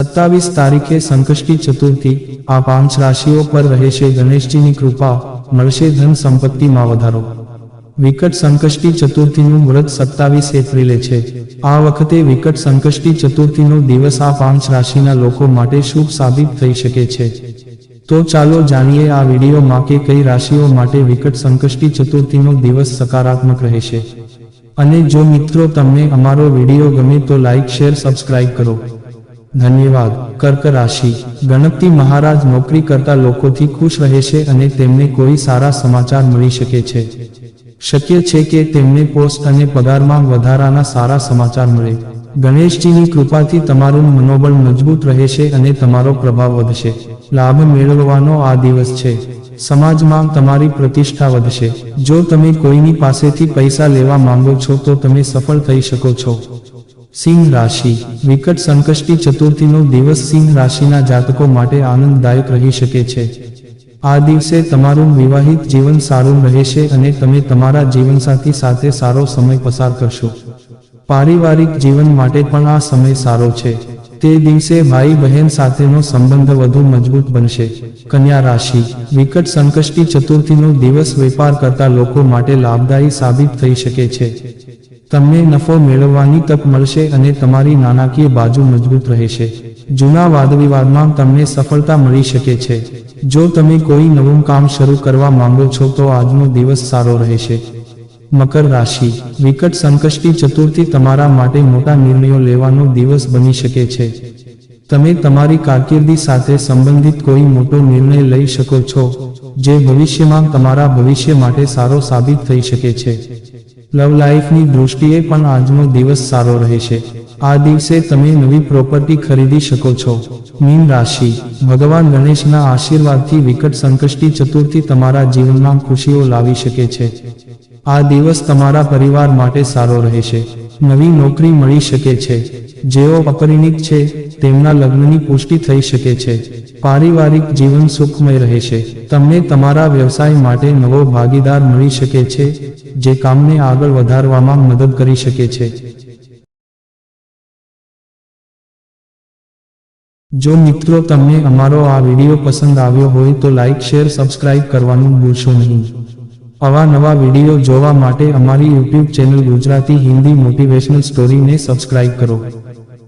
સત્તાવીસ તારીખે સંકષ્ટી ચતુર્થી આ પાંચ રાશિઓ પર રહેશે ગણેશજીની કૃપા મળશે ધન સંપત્તિમાં વધારો. વિકટ સંકષ્ટી ચતુર્થીનું વ્રત સત્તાવીસ એપ્રિલે છે. આ વખતે વિકટ સંકષ્ટી ચતુર્થીનો દિવસ આ પાંચ રાશિના લોકો માટે શુભ સાબિત થઈ શકે છે. તો ચાલો જાણીએ આ વિડીયોમાં કે કઈ રાશિઓ માટે વિકટ સંકષ્ટી ચતુર્થીનો દિવસ સકારાત્મક રહેશે અને જો મિત્રો તમને અમારો વીડિયો ગમે તો લાઇક શેર, સબસ્ક્રાઇબ કરો. ધન્યવાદ. કર્ક રાશિ ગણપતિ મહારાજ નોકરી કરતા લોકોથી ખુશ રહેશે અને તેમને કોઈ સારા સમાચાર મળી શકે છે. શક્ય છે કે તેમને પોસ્ટ અને પગારમાં વધારાના સારા સમાચાર મળે. ગણેશજીની કૃપાથી તમારું મનોબળ મજબૂત રહેશે અને તમારો પ્રભાવ વધશે. લાભ મેળવવાનો આ દિવસ છે. સમાજમાં તમારી પ્રતિષ્ઠા વધશે. જો તમે કોઈની પાસેથી પૈસા લેવા માંગો છો તો તમે સફળ થઈ શકો છો. સિંહ રાશિ. વિકટ સંકષ્ટી ચતુર્થીનો દિવસ સિંહ રાશિના જાતકો માટે આનંદદાયક રહી શકે છે. આ દિવસે તમારું વિવાહિત જીવન સારું રહેશે અને તમે તમારા જીવનસાથી સાથે સારો સમય પસાર કરશો. પારિવારિક જીવન માટે પણ આ સમય સારો છે. તે દિવસે ભાઈ બહેન સાથેનો સંબંધ વધુ મજબૂત બનશે. કન્યા રાશિ. વિકટ સંકષ્ટી ચતુર્થીનો દિવસ વેપાર કરતા લોકો માટે લાભદાયી સાબિત થઈ શકે છે. તમને નફો મેળવવાની તક મળશે અને તમારી નાણાકીય બાજુ મજબૂત રહેશે. જૂના વાદવિવાદમાં તમને સફળતા મળી શકે છે. જો તમે કોઈ નવું કામ શરૂ કરવા માંગો છો તો આજનો દિવસ સારો રહેશે. મકર રાશિ. વિકટ સંકષ્ટી ચતુર્થી તમારા માટે મોટા નિર્ણયો લેવાનો દિવસ બની શકે છે. તમે તમારી કારકિર્દી સાથે સંબંધિત કોઈ મોટો નિર્ણય લઈ શકો છો, જે ભવિષ્યમાં તમારા ભવિષ્ય માટે સારો સાબિત થઈ શકે છે. લવ લાઈફની દૃષ્ટિએ પણ આજનો દિવસ સારો રહેશે. આ દિવસે તમે નવી પ્રોપર્ટી ખરીદી શકો છો. મીન રાશિ. ભગવાન ગણેશના આશીર્વાદથી વિકટ સંકષ્ટી ચતુર્થી તમારા જીવનમાં ખુશીઓ લાવી શકે છે. આ દિવસ તમારા પરિવાર માટે સારો રહેશે. નવી નોકરી મળી શકે છે. જેઓ અપરિણિત છે, તેમના લગ્નની પુષ્ટિ થઈ શકે છે. પારિવારિક જીવન સુખમય રહે છે. તમને તમારા વ્યવસાય માટે નવો ભાગીદાર મળી શકે છે, જે કામને આગળ વધારવામાં મદદ કરી શકે છે. જો મિત્રો તમને અમારો આ વીડિયો પસંદ આવ્યો હોય તો લાઇક શેર, સબસ્ક્રાઇબ કરવાનું ભૂલશો નહીં. આવા નવા વીડિયો જોવા માટે અમારી YouTube channel Gujarati Hindi motivational સ્ટોરીને subscribe કરો.